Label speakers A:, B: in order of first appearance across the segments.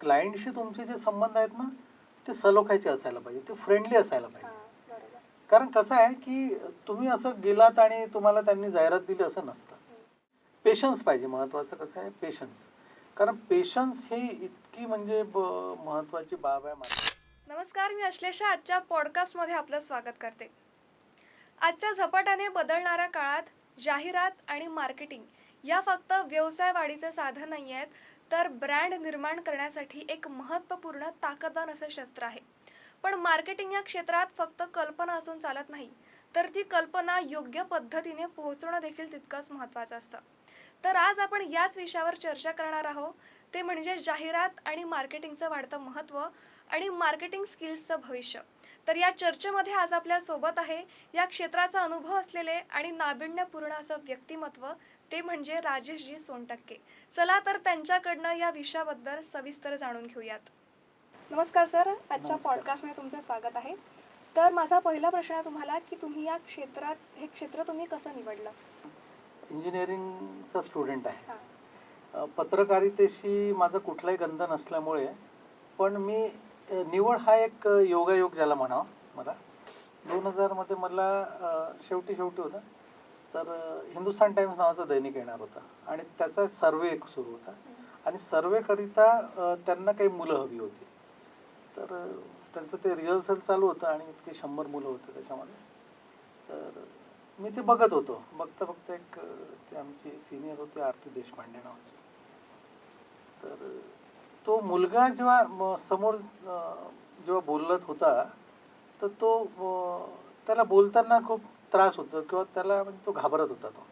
A: क्लायंटशी तुमचे जे संबंध आहेत ना ते सलोख्याचे असायला पाहिजे ते फ्रेंडली असायला पाहिजे. कारण कसं आहे की तुम्ही असं गेलात आणि तुम्हाला त्यांनी जाहिरात दिली असं नसतं. पेशन्स पाहिजे महत्वाचं कसं आहे पेशन्स कारण पेशन्स ही इतकी म्हणजे महत्वाची बाब आहे माझ्या
B: नमस्कार मी अश्लेषा. आजच्या पॉडकास्टमध्ये आपलं स्वागत करते. आजच्या झपाट्याने बदलणाऱ्या काळात जाहिरात आणि मार्केटिंग या फक्त व्यवसाय वाढीचे साधन नाही आहेत तर ब्रँड निर्माण करण्यासाठी एक महत्त्वपूर्ण ताकदवान असं शस्त्र आहे. पण मार्केटिंग या क्षेत्रात फक्त कल्पना असून चालत नाही तर ती कल्पना योग्य पद्धतीने पोहोचवणं देखील तितकंच महत्त्वाचं असतं. तर आज आपण याच विषयावर चर्चा करणार आहोत. ते म्हणजे जाहिरात आणि मार्केटिंगचं वाढतं महत्त्व आणि मार्केटिंग स्किल्सचं भविष्य. तर या चर्चेमध्ये आज आपल्यासोबत आहे. या क्षेत्राचा अनुभव असलेले आणि नाविन्यपूर्ण असं व्यक्तिमत्व ते म्हणजे राजेशजी सोनटक्के. चला तर त्यांच्याकडनं या विषयाबद्दल सविस्तर जाणून घेऊयात. नमस्कार सर आजच्या. पॉडकास्टमध्ये तुमचं स्वागत आहे. तर माझा पहिला प्रश्न आहे तुम्हाला की तुम्ही या क्षेत्रात हे क्षेत्र तुम्ही कसं निवडलं?
A: इंजिनिअरिंगचा स्टुडंट आहे.
B: हां.
A: पत्रकारितेशी माझा कुठलाही गंध नसल्यामुळे पण मी निवड हा एक योगायोग ज्याला म्हणावं मला. दोन हजारमध्ये मला शेवटी शेवटी होता. तर हिंदुस्थान हिंदुस्तान टाइम्स नावाचा दैनिक येणार होता. आणि त्याचा सर्वे एक सुरू होता. आणि सर्वेकरिता त्यांना काही मुलं हवी होती. तर त्यांचं ते रिहर्सल चालू होतं आणि इतके शंभर मुलं होते त्याच्यामध्ये. तर मी ते बघत होतो. बघता बघता एक ते आमची सिनियर होते आरती देशपांडे नावाचे. तर तो मुलगा जेव्हा म, समोर जेव्हा बोलत होता तर तो त्याला बोलताना खूप त्रास होतो किंवा त्याला म्हणजे तो घाबरत होता तो.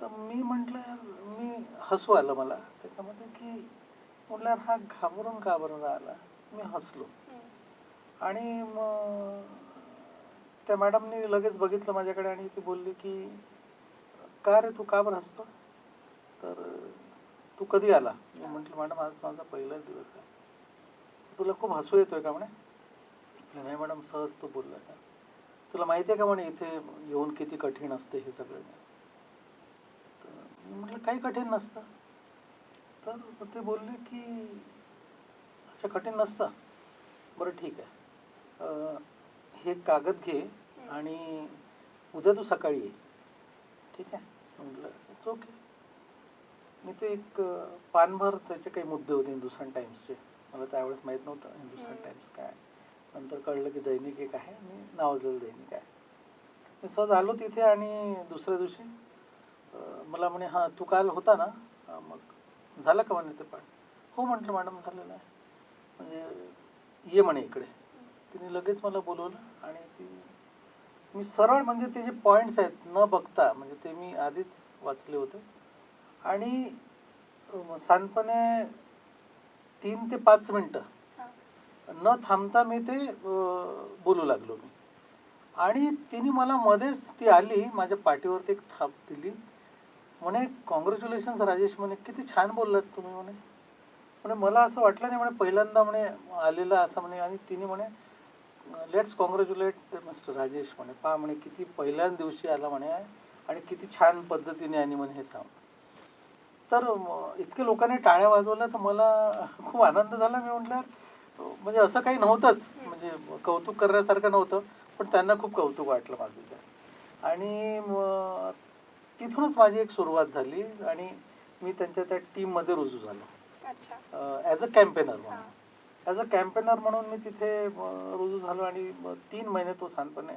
A: तर मी म्हटलं मी हसू आलं मला. त्याच्यामध्ये की म्हटलं हा घाबरून घाबरून राहिला? मी हसलो. आणि मग त्या मॅडमनी लगेच बघितलं माझ्याकडे आणि ती बोलली की का रे तू का बरं हसतो? तर तू कधी आला? मी म्हटलं मॅडम आज माझा पहिलाच दिवस आहे. तुला खूप हसू येतोय का म्हणे? नाही मॅडम सहज तू बोलला का? तुला माहिती आहे का म्हणे इथे येऊन किती कठीण असते हे सगळं? तर मी म्हटलं काही कठीण नसतं. तर ते बोलले की अच्छा कठीण नसतं. बरं ठीक आहे. हे कागद घे आणि उद्या तू सकाळी ये. ठीक आहे. म्हटलं इट्स ओके मी ते एक पानभर त्याचे काही मुद्दे होते हिंदुस्थान टाइम्सचे. मला त्यावेळेस माहीत नव्हतं हिंदुस्थान. टाइम्स काय. नंतर कळलं की दैनिक एक आहे आणि नावाजलेलं दैनिक आहे. मी सहज आलो तिथे आणि दुसऱ्या दिवशी मला म्हणे हां तू काल होता ना? मग झालं का म्हणे ते पण? हो म्हटलं मॅडम झालेलं आहे. म्हणजे ये म्हणे इकडे. तिने लगेच मला बोलवलं आणि ती मी सरळ म्हणजे ते जे पॉईंट्स आहेत न बघता म्हणजे ते मी आधीच वाचले होते. आणि अं, शांतपणे तीन ते पाच मिनटं न थांबता मी ते बोलू लागलो मी. आणि तिने मला मध्येच ती आली माझ्या पाठीवरती एक थाप दिली. म्हणे कॉंग्रॅच्युलेशन राजेश म्हणे किती छान बोललात तुम्ही म्हणे. म्हणे मला असं वाटलं नाही म्हणे पहिल्यांदा म्हणे आलेला असं म्हणे. आणि तिने म्हणे लेट्स कॉंग्रॅच्युलेट मिस्टर राजेश म्हणे. पहा म्हणे किती पहिल्याच दिवशी आला म्हणे आणि किती छान पद्धतीने आणि म्हणे हे सांग. तर इतके लोकांनी टाळ्या वाजवल्या तर मला खूप आनंद झाला मी म्हटलं म्हणजे असं काही नव्हतंच. म्हणजे कौतुक करण्यासारखं नव्हतं पण त्यांना खूप कौतुक वाटलं माझं आणि तिथूनच माझी एक सुरुवात झाली आणि मी त्यांच्या त्या टीममध्ये रुजू झालो.
B: अच्छा.
A: ॲज अ कॅम्पेनर म्हणून. ॲज अ कॅम्पेनर म्हणून मी तिथे रुजू झालो आणि तीन महिने तो शांतपणे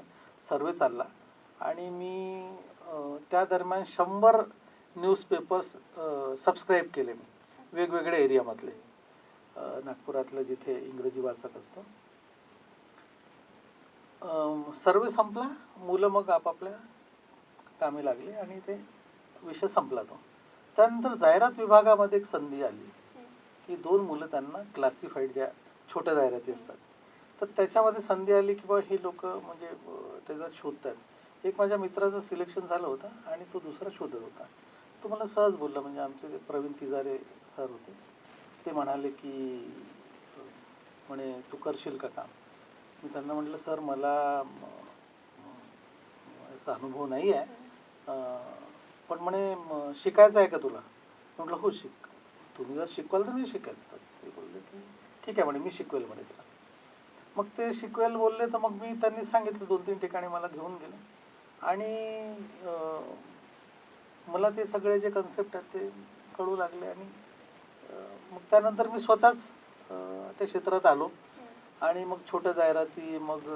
A: सर्वे चालला. आणि मी त्या दरम्यान शंभर न्यूजपेपर्स सबस्क्राईब केले मी. वेगवेगळ्या एरियामधले नागपुरातलं जिथे इंग्रजी वाचत असतो. सर्वे संपला मुलं मग आपापल्या कामी लागली आणि ते विषय संपला तो. त्यानंतर जाहिरात विभागामध्ये एक संधी आली की दोन मुलं त्यांना क्लासिफाईड ज्या छोट्या जाहिराती असतात तर त्याच्यामध्ये संधी आली की बा ही लोक म्हणजे त्याचा शोधतात. एक माझ्या मित्राचं सिलेक्शन झालं होतं आणि तो दुसरा शोधत होता. तो मला सहज बोलला म्हणजे आमचे प्रवीण तिजारे सर होते. ते म्हणाले की म्हणे तू करशील का काम? मी त्यांना म्हटलं सर मला याचा अनुभव नाही आहे. पण म्हणे शिकायचं आहे का तुला? म्हटलं हो शिक. तुम्ही जर शिकवाल तर मी शिकेल. तर ते बोलले ठीक आहे म्हणे मी शिकवेल म्हणे तुला. मग ते शिकवेल बोलले तर मग मी त्यांनी सांगितलं दोन तीन ठिकाणी मला घेऊन गेले. आणि मला ते सगळे जे कन्सेप्ट आहेत ते कळू लागले आणि मग त्यानंतर मी स्वतःच त्या क्षेत्रात आलो. आणि मग छोट्या जाहिराती मग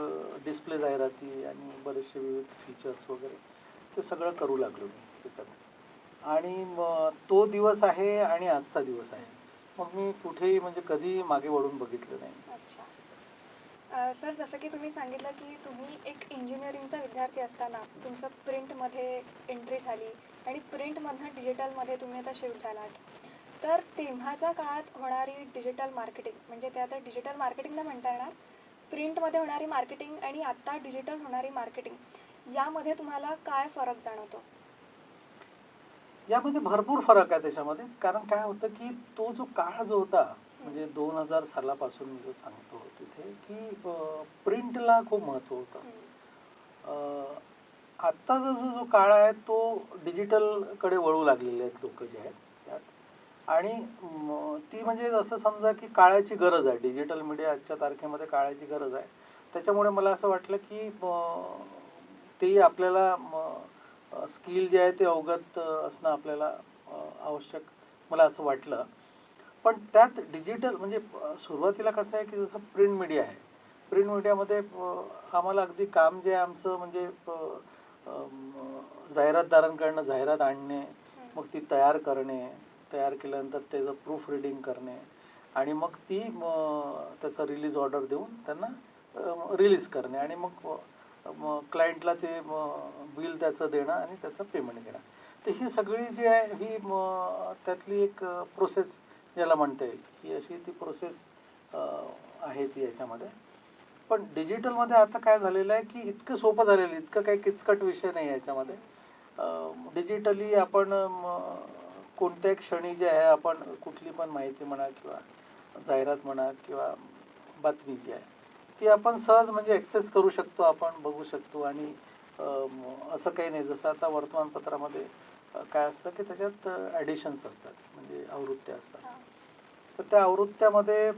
A: डिस्प्ले जाहिराती आणि बरेचसे विविध फीचर्स वगैरे ते सगळं करू लागलो मी त्याच्यात आणि मग तो दिवस आहे आणि आजचा दिवस आहे. मग मी कुठेही म्हणजे कधी मागे वळून बघितलं नाही.
B: अच्छा. सर जसं की तुम्ही सांगितलं की तुम्ही एक इंजिनिअरिंगचा विद्यार्थी असताना तुमचं प्रिंटमध्ये एंट्री झाली आणि प्रिंटमधनं डिजिटलमध्ये तुम्ही आता शिफ्ट झालात. तर तेव्हाच्या काळात होणारी डिजिटल मार्केटिंग म्हणजे ते आता डिजिटल मार्केटिंग नाही म्हणता येणार. प्रिंटमध्ये होणारी मार्केटिंग आणि आत्ता डिजिटल होणारी मार्केटिंग यामध्ये तुम्हाला काय फरक जाणवतो?
A: यामध्ये भरपूर फरक आहे त्याच्यामध्ये. कारण काय होतं की तो जो काळ जो होता म्हणजे दोन हजार सालापासून मी जो सांगतो तिथे की प्रिंटला खूप महत्त्व होतं. आत्ताचा जो जो काळ आहे तो डिजिटलकडे वळू लागलेले आहेत लोक जे आहेत. आणि ती म्हणजे असं समजा की काळाची गरज आहे डिजिटल मीडिया आजच्या तारखेमध्ये काळाची गरज आहे. त्याच्यामुळे मला असं वाटलं की तेही आपल्याला स्किल जे आहे ते अवगत असणं आपल्याला आवश्यक मला असं वाटलं. पण त्यात डिजिटल म्हणजे सुरुवातीला कसं आहे की जसं प्रिंट मीडिया आहे. प्रिंट मीडियामध्ये आम्हाला अगदी काम जे आहे आमचं म्हणजे जाहिरातदारांकडनं जाहिरात आणणे मग ती तयार करणे तयार केल्यानंतर त्याचं प्रूफ रिडिंग करणे आणि मग ती मग त्याचा रिलीज ऑर्डर देऊन त्यांना रिलीज करणे आणि मग क्लायंटला ते बिल त्याचं देणं आणि त्याचं पेमेंट घेणं. तर ही सगळी जी आहे ही मग त्यातली एक प्रोसेस ज्याला म्हणता येईल ही अशी ती प्रोसेस आहे ती याच्यामध्ये. पण डिजिटलमध्ये आता काय झालेलं आहे की इतकं सोपं झालेलं आहे इतकं काही किचकट विषय नाही याच्यामध्ये. डिजिटली आपण कोणत्याही क्षणी जे आहे आपण कुठली पण माहिती म्हणा किंवा जाहिरात म्हणा किंवा बातमी जी आहे ती आपण सहज म्हणजे ॲक्सेस करू शकतो आपण बघू शकतो. आणि असं काही नाही. जसं आता वर्तमानपत्रामध्ये काय असतं की त्याच्यात ॲडिशन्स असतात. म्हणजे आवृत्त्या असतात. तर त्या आवृत्त्यामध्ये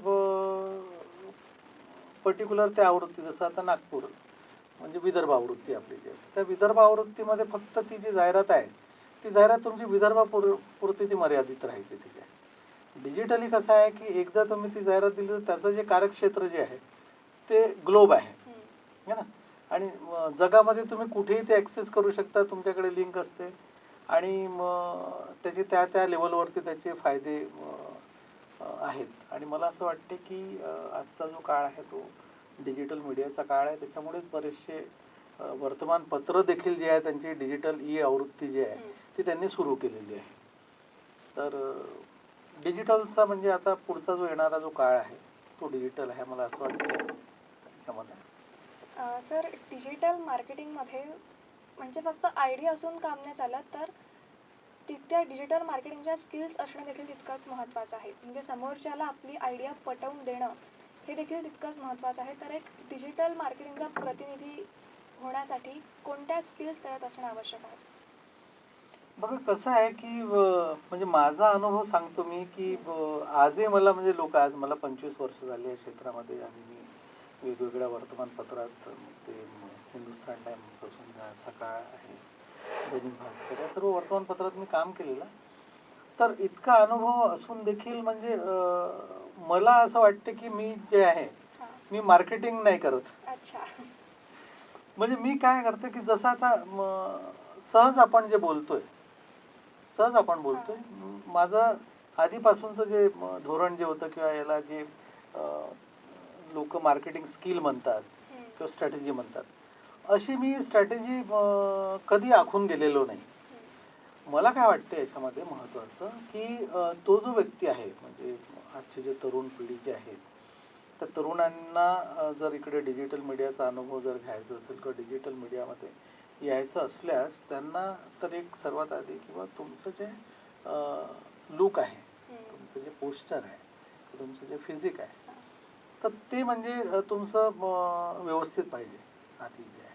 A: पर्टिक्युलर त्या आवृत्ती जसं आता नागपूर म्हणजे विदर्भ आवृत्ती आपली जी आहे. त्या विदर्भ आवृत्तीमध्ये फक्त ती जी जाहिरात आहे ती जाहिरात तुमची विदर्भापुर पुरती ती मर्यादित राहायची तिथे डिजिटली कसं आहे की एकदा तुम्ही ती जाहिरात दिली तर त्याचं जे कार्यक्षेत्र जे आहे ते ग्लोब आहे. है ना? आणि जगामध्ये तुम्ही कुठेही ते ॲक्सेस करू शकता तुमच्याकडे लिंक असते. आणि मग त्याचे त्या त्या लेवलवरती त्याचे फायदे आहेत. आणि मला असं वाटते की आजचा जो काळ आहे तो डिजिटल मीडियाचा काळ आहे. त्याच्यामुळेच बरेचसे वर्तमानपत्र देखील जे आहे त्यांची डिजिटल ई आवृत्ती जी आहे. ती त्यांनी सुरू केलेली आहे. तर डिजिटलचा म्हणजे आता पुढचा जो येणारा जो काळ आहे तो डिजिटल आहे मला असं वाटतं. त्याच्यामध्ये.
B: सर डिजिटल मार्केटिंगमध्ये म्हणजे फक्त आयडिया असून काम नाही चालत तर तिथल्या डिजिटल मार्केटिंगच्या स्किल्स असणं देखील तितकंच महत्त्वाचं आहे. म्हणजे समोरच्याला आपली आयडिया पटवून देणं हे देखील तितकंच महत्त्वाचं आहे. तर एक डिजिटल मार्केटिंगचा प्रतिनिधी होण्यासाठी कोणत्या स्किल्स त्यात असणं आवश्यक आहे?
A: बघा कसं आहे की म्हणजे माझा अनुभव सांगतो मी की अं, आजही मला म्हणजे लोक आज मला पंचवीस वर्ष झाली या क्षेत्रामध्ये आणि मी वेगवेगळ्या वर्तमानपत्रात ते म, हिंदुस्थान टाइम्सपासून घ्या, सकाळ आहे दैनिक भास्कर या सर्व वर्तमानपत्रात मी काम केलेलं. तर इतका अनुभव असून देखील म्हणजे अं, मला असं वाटतं की मी जे आहे
B: हां.
A: मी मार्केटिंग नाही करत.
B: अच्छा.
A: म्हणजे मी काय करते की जसं आता म, सहज आपण जे बोलतोय सहज आपण बोलतोय माझं आधीपासूनचं जे धोरण जे होतं किंवा याला जे लोक मार्केटिंग स्किल म्हणतात. किंवा स्ट्रॅटेजी म्हणतात अशी मी स्ट्रॅटेजी कधी आखून गेलेलो नाही. मला काय वाटतं याच्यामध्ये महत्त्वाचं की तो जो व्यक्ती आहे म्हणजे आजचे जे तरुण पिढी जे आहेत त्या तरुणांना जर इकडे डिजिटल मीडियाचा अनुभव जर घ्यायचा असेल किंवा डिजिटल मीडियामध्ये यायचं असल्यास त्यांना तर एक सर्वात आधी किंवा तुमचं जे लुक आहे. तुमचं जे पोस्टर आहे तुमचं जे फिजिक आहे. तर ते म्हणजे तुमचं व्यवस्थित पाहिजे आधी जे आहे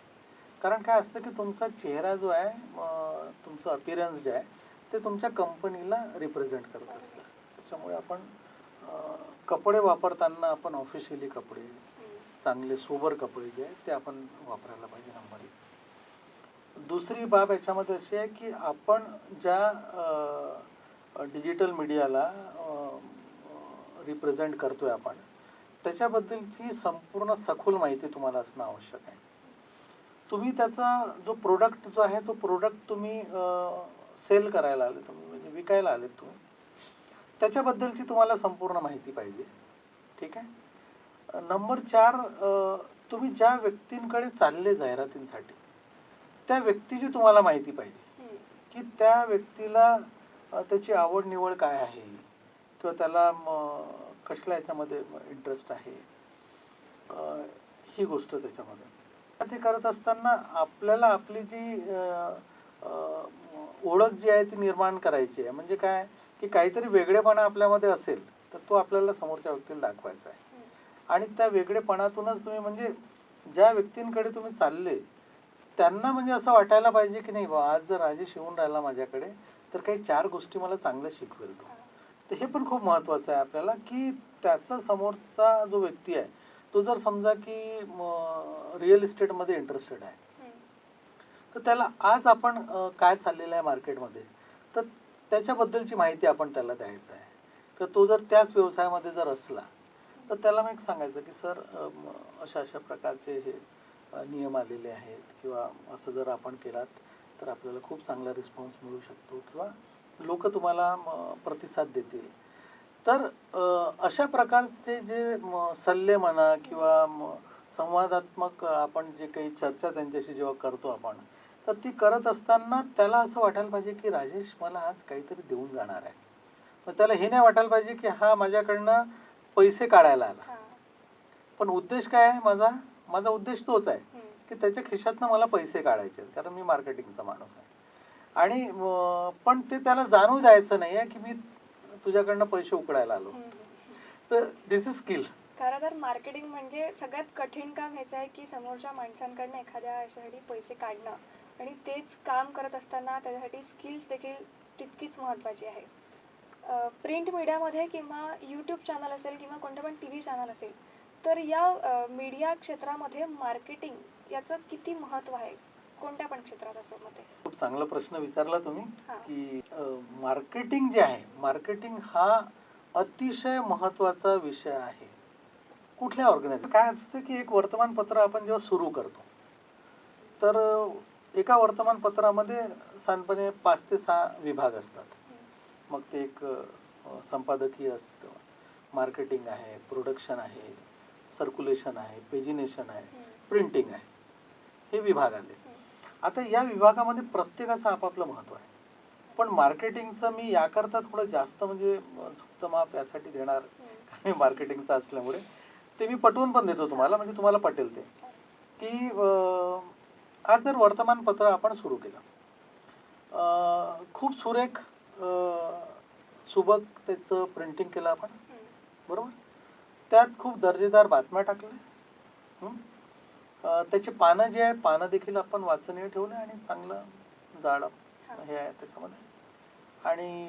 A: कारण काय असतं की तुमचा चेहरा जो आहे तुमचं अपिरन्स जे आहे ते तुमच्या कंपनीला रिप्रेझेंट करत असतं त्याच्यामुळे आपण कपडे वापरताना आपण ऑफिशियली कपडे चांगले सोबर कपडे जे आहेत ते आपण वापरायला पाहिजे नंबर एक दुसरी बाब याच्यामध्ये अशी आहे की आपण ज्या डिजिटल मीडियाला रिप्रेझेंट करतोय आपण त्याच्याबद्दलची संपूर्ण सखोल माहिती तुम्हाला असणं आवश्यक आहे. तुम्ही त्याचा जो प्रोडक्ट जो आहे तो प्रोडक्ट तुम्ही सेल करायला आले तुम्ही म्हणजे विकायला आले तुम्ही त्याच्याबद्दलची तुम्हाला संपूर्ण माहिती पाहिजे. ठीक आहे? नंबर चार तुम्ही ज्या व्यक्तींकडे चालले जाहिरातींसाठी त्या व्यक्तीची तुम्हाला माहिती पाहिजे. की त्या व्यक्तीला त्याची आवड निवड काय आहे? किंवा त्याला म, कसल्या याच्यामध्ये इंटरेस्ट आहे? ही गोष्ट त्याच्यामध्ये. ते करत असताना आपल्याला आपली जी ओळख जी आहे ती निर्माण करायची आहे. म्हणजे काय? की काहीतरी वेगळेपणा आपल्यामध्ये असेल तर तो आपल्याला समोरच्या व्यक्तीला दाखवायचा आहे. आणि त्या वेगळेपणातूनच तुम्ही म्हणजे ज्या व्यक्तींकडे तुम्ही चालले त्यांना म्हणजे असं वाटायला पाहिजे की नाही बा आज जर राजेश येऊन राहिला माझ्याकडे तर काही चार गोष्टी मला चांगल्या शिकवेल तो. तर हे पण खूप महत्वाचं आहे आपल्याला की त्याचा समोरचा जो व्यक्ती आहे तो जर समजा की रिअल इस्टेटमध्ये इंटरेस्टेड आहे तर त्याला आज आपण काय चाललेलं आहे मार्केटमध्ये तर त्याच्याबद्दलची माहिती आपण त्याला द्यायचं आहे. तर तो जर त्याच व्यवसायामध्ये जर असला तर त्याला मग सांगायचं की सर अशा अशा प्रकारचे हे नियम आलेले आहेत किंवा असं जर आपण केलात तर आपल्याला खूप चांगला रिस्पॉन्स मिळू शकतो किंवा लोक तुम्हाला प्रतिसाद देतील. तर अशा प्रकारचे जे सल्ले म्हणा किंवा संवादात्मक आपण जे काही चर्चा त्यांच्याशी जेव्हा करतो आपण तर ती करत असताना त्याला असं वाटायला पाहिजे की राजेश मला आज काहीतरी देऊन जाणार आहे. मग त्याला हे नाही वाटायला पाहिजे की हा माझ्याकडनं पैसे काढायला आला. पण उद्देश काय आहे माझा? माझा उद्देश तोच आहे की त्याच्या खिशातनं मला पैसे काढायचे आहेत कारण मी मार्केटिंगचा माणूस आहे. आणि पण ते त्याला जाणू द्यायचं नाही आहे की मी तुझ्याकडनं पैसे उकडायला आलो. तर दिस इज स्किल
B: खरं तर मार्केटिंग म्हणजे सगळ्यात कठीण काम ह्याचं आहे की समोरच्या माणसांकडनं एखाद्या याच्यासाठी पैसे काढणं. आणि तेच काम करत असताना त्याच्यासाठी स्किल्स देखील तितकीच महत्त्वाची आहे प्रिंट मीडियामध्ये किंवा यूट्यूब चॅनल असेल किंवा कोणतं पण टी व्ही चॅनल असेल तर या मीडिया क्षेत्रामध्ये मार्केटिंग याचं किती महत्त्व आहे? कोणत्या पण क्षेत्रात असो मध्ये
A: खूप चांगला प्रश्न विचारला तुम्ही. की मार्केटिंग जे आहे मार्केटिंग हा अतिशय महत्त्वाचा विषय आहे. कुठल्या ऑर्गनायझेशन काय असतं की एक वर्तमानपत्र आपण जेव्हा सुरू करतो तर एका वर्तमानपत्रामध्ये साधारणपणे पाच ते सहा विभाग असतात. मग ते एक संपादकीय असतं. मार्केटिंग आहे प्रोडक्शन आहे सर्क्युलेशन आहे पेजिनेशन आहे प्रिंटिंग आहे. हे विभाग आले. आता या विभागामध्ये प्रत्येकाचं आपापलं महत्त्व आहे. पण मार्केटिंगचं मी याकरता थोडं जास्त म्हणजे अं, झुकतं माप यासाठी देणार मी मार्केटिंगचं असल्यामुळे. ते मी पटवून पण देतो तुम्हाला म्हणजे तुम्हाला पटेल ते. की आज जर वर्तमानपत्र आपण सुरू केलं. खूप सुरेख सुबक त्याचं प्रिंटिंग केलं आपण. बरोबर? त्यात खूप दर्जेदार बातम्या टाकल्या. त्याची पानं जी आहे पानं देखील आपण वाचनीय ठेवले आणि चांगलं जाड हे. आहे त्याच्यामध्ये. आणि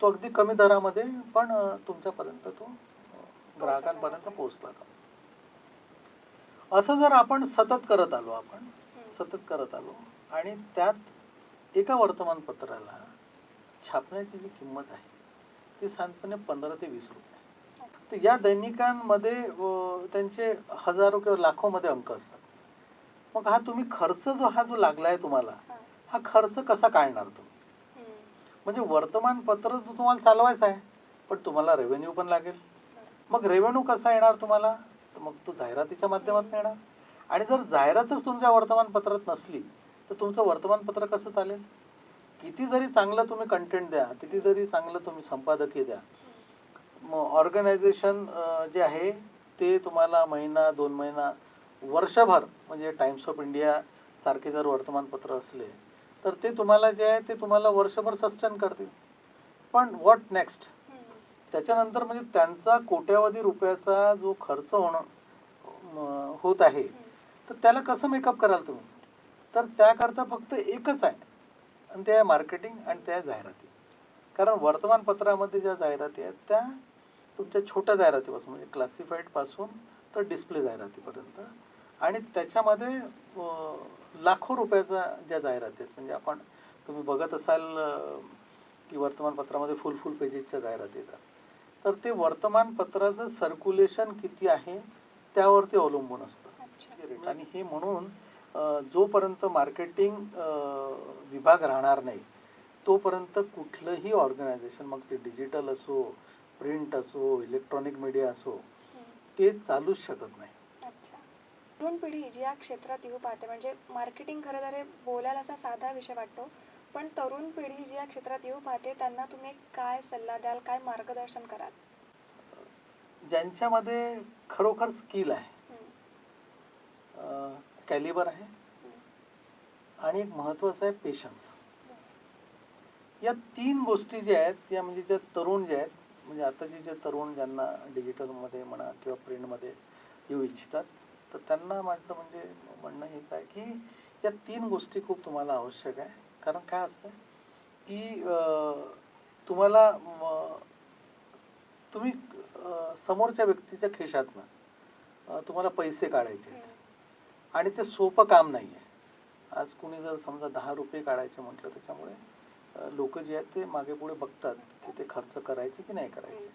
A: तो अगदी कमी दरामध्ये पण तुमच्यापर्यंत तो ग्राहकांपर्यंत पोहोचला. असं जर आपण सतत करत आलो आपण सतत करत आलो आणि त्यात एका वर्तमानपत्राला छापण्याची जी किंमत आहे ती साधारणपणे पंधरा ते वीस रुपये. तर या दैनिकांमध्ये त्यांचे हजारो किंवा लाखोमध्ये अंक असतात. मग हा तुम्ही खर्च जो हा जो लागलाय तुम्हाला हा. खर्च कसा काढणार तुम्ही? म्हणजे वर्तमानपत्र जो तुम्हाला चालवायचं आहे पण तुम्हाला रेव्हेन्यू पण लागेल. मग रेव्हेन्यू कसा येणार तुम्हाला? तर मग तो जाहिरातीच्या माध्यमातून येणार. आणि जर जाहिरातच तुमच्या वर्तमानपत्रात नसली तर तुमचं वर्तमानपत्र कसं चालेल? किती जरी चांगलं तुम्ही कंटेंट द्या किती जरी चांगलं तुम्ही संपादकीय द्या ऑर्गनायझेशन जे आहे ते तुम्हाला महिना दोन महिना वर्षभर म्हणजे टाइम्स ऑफ इंडिया सारखे जर वर्तमानपत्र असले तर ते तुम्हाला जे आहे ते तुम्हाला वर्षभर सस्टेन करतील. पण व्हॉट नेक्स्ट त्याच्यानंतर म्हणजे त्यांचा कोट्यावधी रुपयाचा जो खर्च होणं होत आहे तर त्याला कसं मेकअप कराल तुम्ही? तर त्याकरता फक्त एकच आहे आणि ते आहे मार्केटिंग आणि त्या जाहिराती. कारण वर्तमानपत्रामध्ये ज्या जाहिराती आहेत त्या तुमच्या छोट्या जाहिरातीपासून म्हणजे क्लासिफाईडपासून तर डिस्प्ले जाहिरातीपर्यंत. आणि त्याच्यामध्ये लाखो रुपयाच्या ज्या जाहिराती आहेत म्हणजे आपण तुम्ही बघत असाल की वर्तमानपत्रामध्ये फुल फुल पेजेसच्या जाहिराती येतात. तर ते वर्तमानपत्राचं सर्क्युलेशन किती आहे त्यावरती अवलंबून असतं. आणि हे म्हणून जोपर्यंत मार्केटिंग विभाग राहणार नाही तोपर्यंत कुठलंही ऑर्गनायझेशन मग ते डिजिटल असो प्रिंट असो इलेक्ट्रॉनिक मीडिया असो. ते चालूच शकत नाही.
B: अच्छा. तरुण पिढी जी या क्षेत्रात येऊ पाहते म्हणजे मार्केटिंग खरं तर हे बोलायला असा साधा विषय वाटतो पण तरुण पिढी जी या क्षेत्रात येऊ पाहते त्यांना तुम्ही काय सल्ला द्याल काय मार्गदर्शन कराल?
A: ज्यांच्यामध्ये खरोखर स्किल आहे. कॅलिबर आहे. आणि एक महत्वाचं आहे पेशन्स या तीन गोष्टी ज्या आहेत या म्हणजे ज्या तरुण जे आहेत म्हणजे आताचे जे तरुण ज्यांना डिजिटलमध्ये म्हणा किंवा प्रिंटमध्ये येऊ इच्छितात तर त्यांना माझं म्हणजे म्हणणं हेच आहे की या तीन गोष्टी खूप तुम्हाला आवश्यक आहे. कारण काय असतं की तुम्हाला तुम्ही समोरच्या व्यक्तीच्या खिशातनं तुम्हाला पैसे काढायचे आणि ते सोपं काम नाही आहे आज कुणी जर समजा दहा रुपये काढायचे म्हटलं त्याच्यामुळे लोक जे आहेत ते मागे पुढे बघतात की ते खर्च करायचे की नाही करायचे.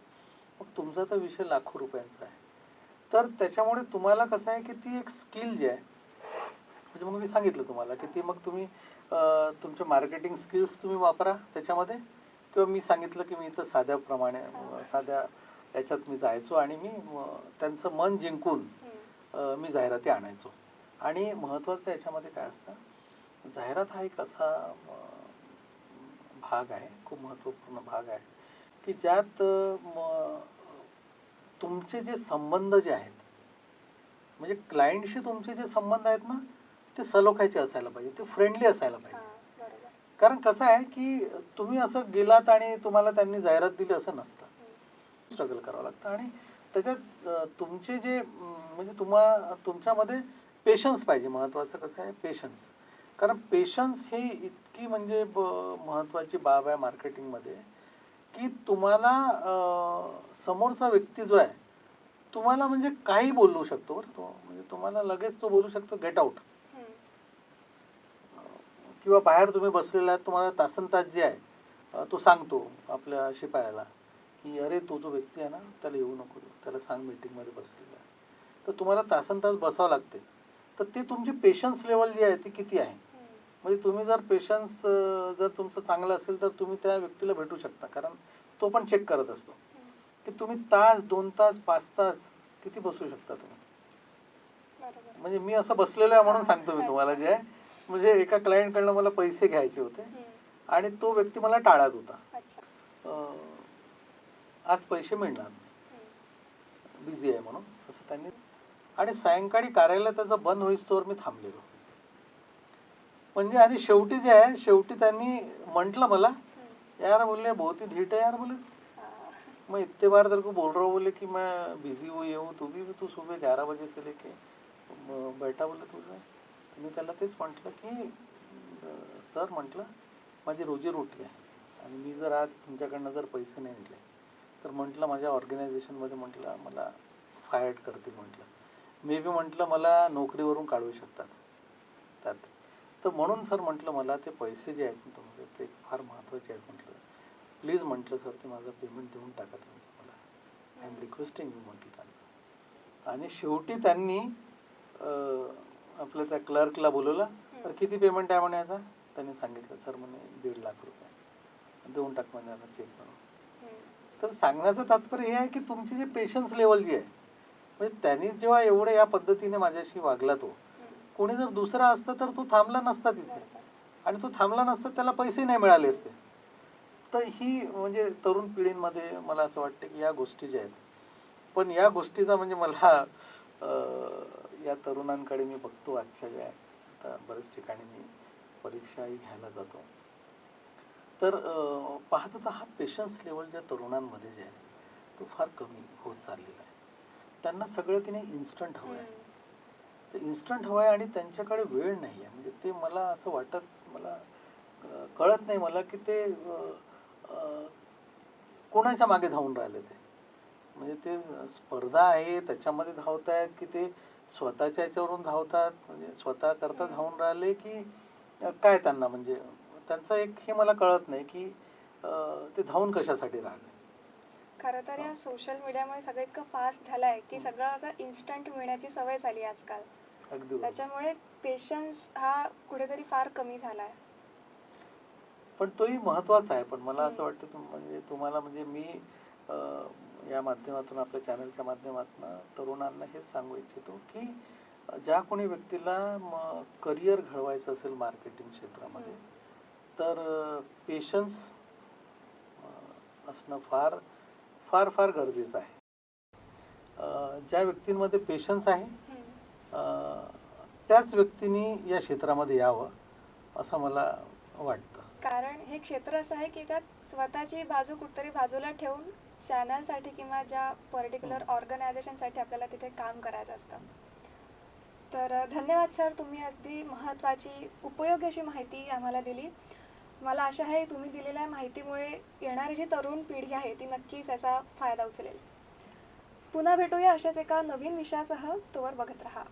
A: मग तुमचा तर विषय लाखो रुपयांचा आहे. तर त्याच्यामुळे तुम्हाला कसं आहे की ती एक स्किल जी आहे म्हणजे मग मी सांगितलं तुम्हाला की ती मग तुम्ही तुमचे मार्केटिंग स्किल्स तुम्ही वापरा त्याच्यामध्ये किंवा मी सांगितलं की मी इथं साध्याप्रमाणे प्रमाणे साध्या याच्यात मी जायचो आणि मी त्यांचं मन जिंकून मी जाहिराती आणायचो. आणि महत्त्वाचं याच्यामध्ये काय असतं? जाहिरात हा एक असा भाग आहे खूप महत्त्वपूर्ण भाग आहे की ज्यात तुमचे जे संबंध जे आहेत म्हणजे क्लायंटशी तुमचे जे संबंध आहेत ना ते सलोख्याचे असायला पाहिजे ते फ्रेंडली असायला पाहिजे. कारण कसं आहे की तुम्ही असं गेलात आणि तुम्हाला त्यांनी जाहिरात दिली असं नसतं. स्ट्रगल करावं लागतं. आणि त्याच्यात तुमचे जे म्हणजे तुम्हा तुमच्यामध्ये पेशन्स पाहिजे. महत्वाचं कसं आहे पेशन्स कारण पेशन्स ही इतकी म्हणजे ब- महत्वाची बाब आहे मार्केटिंगमध्ये की तुम्हाला समोरचा व्यक्ती जो आहे तुम्हाला म्हणजे काही बोलू शकतो बरं तो म्हणजे तुम्हाला लगेच तो बोलू शकतो गेट आउट. किंवा बाहेर तुम्ही बसलेला आहात तुम्हाला तासन तास जे आहे तो सांगतो आपल्या शिपायाला की अरे तो जो व्यक्ती आहे ना त्याला येऊ नको त्याला सांग मीटिंगमध्ये बसलेला आहे तर तुम्हाला तासन तास बसावं लागते तर ते तुमची पेशन्स लेवल जी आहे ती किती आहे. म्हणजे तुम्ही जर पेशन्स जर तुमचं चांगलं असेल तर तुम्ही त्या व्यक्तीला भेटू शकता. कारण तो पण चेक करत असतो. की तुम्ही तास दोन तास पाच तास किती बसू शकता तुम्ही? म्हणजे मी असं बसलेलो आहे म्हणून सांगतो मी तुम्हाला जे आहे. म्हणजे एका क्लायंटकडनं मला पैसे घ्यायचे होते. आणि तो व्यक्ती मला टाळत होता. आज पैसे मिळणार. बिझी आहे म्हणून. असं त्यांनी आणि सायंकाळी कार्यालय त्याचं बंद होईस्तोवर मी थांबलेलो. म्हणजे आणि शेवटी जे आहे शेवटी त्यांनी म्हटलं मला यार बोले बहुत ही धीट है यार बोले
B: मग
A: मैं इतने बार तेरे को बोल रहा हूँ बोले कि मैं बिजी हुई हूँ तू भी तू सुबह ग्यारह बजे से लेके बैठा बोले तुझं मी त्याला तेच म्हटलं की सर म्हटलं माझी रोजी रोटी आहे आणि मी जर आज तुमच्याकडनं जर पैसे नाही आणले तर म्हटलं माझ्या ऑर्गनायझेशनमध्ये म्हटलं मला फायर्ड करतील म्हटलं. मे बी म्हटलं मला नोकरीवरून काढू शकतात. तर म्हणून सर म्हटलं मला ते पैसे जे आहेत तुमचे ते फार महत्त्वाचे आहेत म्हटलं. प्लीज म्हटलं सर ते माझं पेमेंट देऊन टाका तुम्ही मला. आय एम रिक्वेस्टिंग यू म्हटलं त्यांना. आणि शेवटी त्यांनी आपल्या त्या क्लर्कला बोलवलं तर किती पेमेंट आहे म्हणे आता त्यांनी सांगितलं सर म्हणे दीड लाख रुपये. देऊन टाक म्हणे आता चेक म्हणून. तर सांगण्याचं तात्पर्य हे आहे की तुमची जी पेशन्स लेवल जी आहे म्हणजे त्यांनी जेव्हा एवढं या पद्धतीने माझ्याशी वागला तो. कोणी जर दुसरा असतं तर तो थांबला नसता तिथे. आणि तो थांबला नसता त्याला पैसे नाही मिळाले असते. तर ही म्हणजे तरुण पिढींमध्ये मला असं वाटतं की या गोष्टी ज्या आहेत पण या गोष्टीचा म्हणजे मला या तरुणांकडे मी बघतो आजच्या ज्या आता बऱ्याच ठिकाणी मी परीक्षाही घ्यायला जातो. तर पाहतो तर हा पेशन्स लेवल ज्या तरुणांमध्ये जे आहे तो फार कमी होत चाललेला आहे. त्यांना सगळं की नाही इन्स्टंट हवं आहे. ते इन्स्टंट हवं आहे आणि त्यांच्याकडे वेळ नाही आहे. म्हणजे ते मला असं वाटत मला कळत नाही मला की ते कोणाच्या मागे धावून राहिले ते. म्हणजे ते स्पर्धा आहे त्याच्यामध्ये धावतायत की ते स्वतःच्या याच्यावरून धावतात? म्हणजे स्वतः करता. धावून राहिले की काय त्यांना? म्हणजे त्यांचं एक हे मला कळत नाही की ते धावून कशासाठी राहिले?
B: खरं तर या सोशल मीडियामुळे सगळं इतकं फास्ट झालं आहे की सगळं असं इन्स्टंट मिळण्याची सवय झाली आजकाल.
A: अगदी बरोबर.
B: त्याच्यामुळे पेशन्स हा कुठेतरी फार कमी झाला आहे
A: पण तोही महत्त्वाचा आहे पण मला असं
B: हम्म.
A: वाटतं तुम- म्हणजे तुम्हाला म्हणजे मी अं, या माध्यमातून आपल्या चॅनलच्या माध्यमातून तरुणांना हेच सांगू इच्छितो की अं, ज्या कोणी व्यक्तीला करिअर घडवायचं असेल मार्केटिंग क्षेत्रामध्ये तर पेशन्स असणं फार फार फार गरजेचं आहे अं, ज्या व्यक्तींमध्ये पेशन्स आहे त्याच व्यक्तीने या क्षेत्रामध्ये यावं असं मला वाटतं.
B: कारण हे क्षेत्र असं आहे की त्यात स्वतःची बाजू कुठतरी बाजूला ठेवून चॅनलसाठी किंवा ज्या पर्टिक्युलर ऑर्गनायझेशनसाठी आपल्याला तिथे काम करायचं असतं. तर धन्यवाद सर तुम्ही अगदी महत्त्वाची उपयोगी अशी माहिती आम्हाला दिली. मला आशा आहे तुम्ही दिलेल्या माहितीमुळे येणारी जी तरुण पिढी आहे ती नक्कीच याचा फायदा उचलेल. पुन्हा भेटूया अशाच एका नवीन विषयासह तोवर बघत राहा.